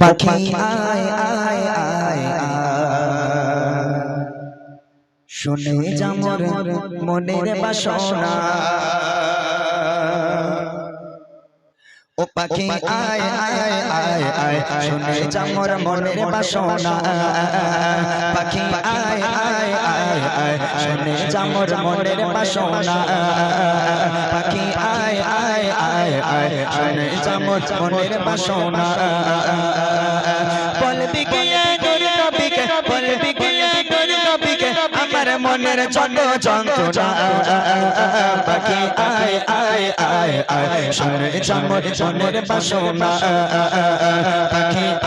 পাখি শুনে যামর মনের বাসনা ও পাখি আয় আয় আয় আয় শুনে যামর মনের বাসনা পাখি আয় আয় আয় আয় শুনে যামর মনের বাসনা পাখি আয় আয় আয় আয় শুনে যামর মনের বাসনা বলবি গিয়ে মনের ছোট যন্ত্রণা। পাখি আয় আয় আয় আয় শুনে যামর মনের বাসনা।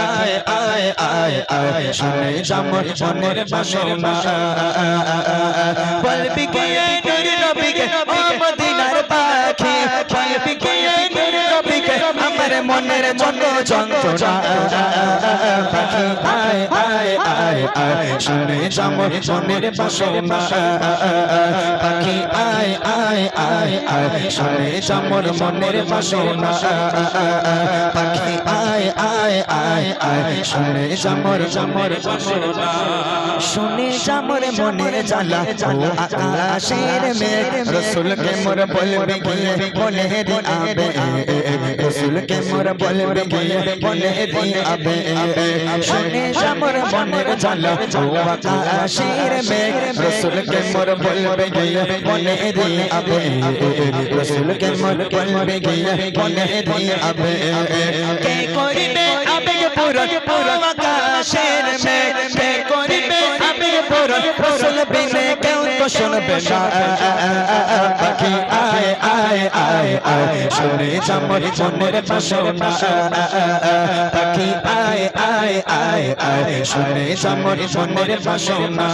আয় আয় আয় আয় শুনে যামর মনের বাসনা। বলবি গিয়ে নূর নবীকে মদিনার যন্ত্রণা পাখি আয় আয় আয় আয় শুনে যামর মনের বাসনা পাখি আয় আয় আয় আয় শুনে যামর মনের বাসনা পাখি আয় আয় আয় শুনে যামর বাসনা শুনে যামর মনের জ্বালা। ও আকাশের মেঘ। রসুলকে মোর বলবে গিয়ে বলে দি আবে। রসুলকে মোর বলবে গিয়ে বলে দি আবে। শুনে যামর মনের জ্বালা। ও আকাশের মেঘ। রসুলকে মোর বলবে গিয়ে বলে দি আবে। রসুলকে মোর বলবে গিয়ে বলে দি আবে। কে করিবে আবেগ পূরণ পূরণ আকাশের মেঘ। করিবে আবেগ পূরণ রসুল বিনে কেউ তো শুনবে না। পাখি, আয় আয় আয় আয়, শুনে যামর মনের বাসনা। পাখি, আয় আয় আয় আয়, শুনে যামর মনের বাসনা।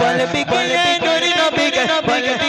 বলবি নূর নবীকে বলবি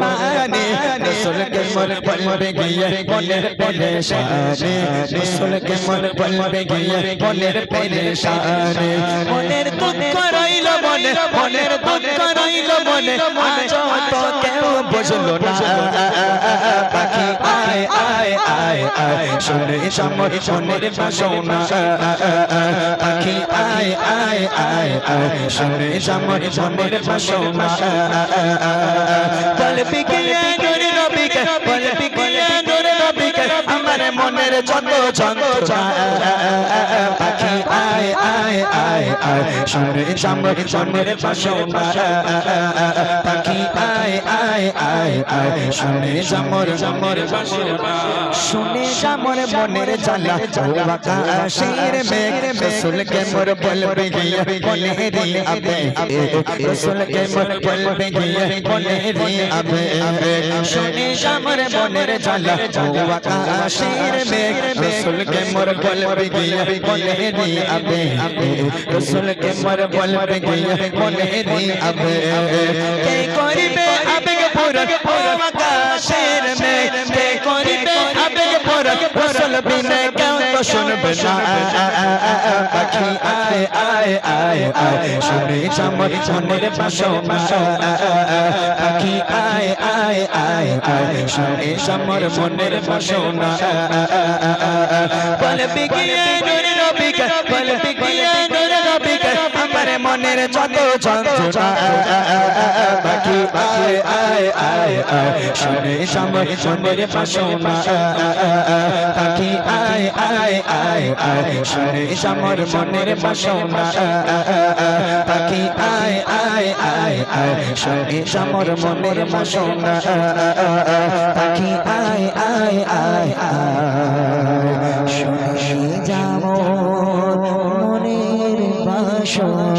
পানি রসুলকে মোর বলবে গিয়ে মনের পেরেশানি রসুলকে মোর বলবে গিয়ে মনের পেরেশানি মনের দুঃখ রইল মনে মনের দুঃখ রইল মনে আজ তো কেউ বুঝলো না পাখি আয় আয় আয় আয় শুনে সামর মনের বাসনা আয় আয় শুনে সামর মনের বাসনা বলবি গিয়ে নূর নবীকে বলবি গিয়ে নূর নবীকে আমার মনের যত যন্ত্রণা পাখি আয় আয় আয় আয় সামনে সামনে সামনে বাসনা পাখি আয় আয় আয় আয় শুনে সামর মনের বাসনা শুনে সামর মনের জ্বালা। আকাশের মেঘ, রসুলকে মোর বলবে গিয়ে বলে রে আবে রসুলকে মোর বলবে গিয়ে বলে রে আবে শুনে সামর মনের জ্বালা। আকাশের মেঘ, রসুলকে মোর বলবে গিয়ে বলে রে আবে মোর আবে কে করিবে আবেগ পূরণ ও আকাশের মেঘ। করিবে আবেগ পূরণ রসুল বিনে কেউ তো শুনবে না। পাখি আয় আয় আয় আয়। শুনে চামর মনের বাসনা পাখি আয় আয় আয় আয়। শুনে চামর মনের বাসনা বলবি গিয়ে নূর নবীকে মনের যত যন্ত্রণা পাখি আয় আয় আয় আয় শুনে চামর মনের বাসনা পাখি আয় আয় আয় আয় শুনে সামর মনের বাসনা পাখি আয় আয় আয় আয় শুনে সামর মনের বাসনা পাখি আয় আয় আয় আয় শুনে যাব মনের বাসনা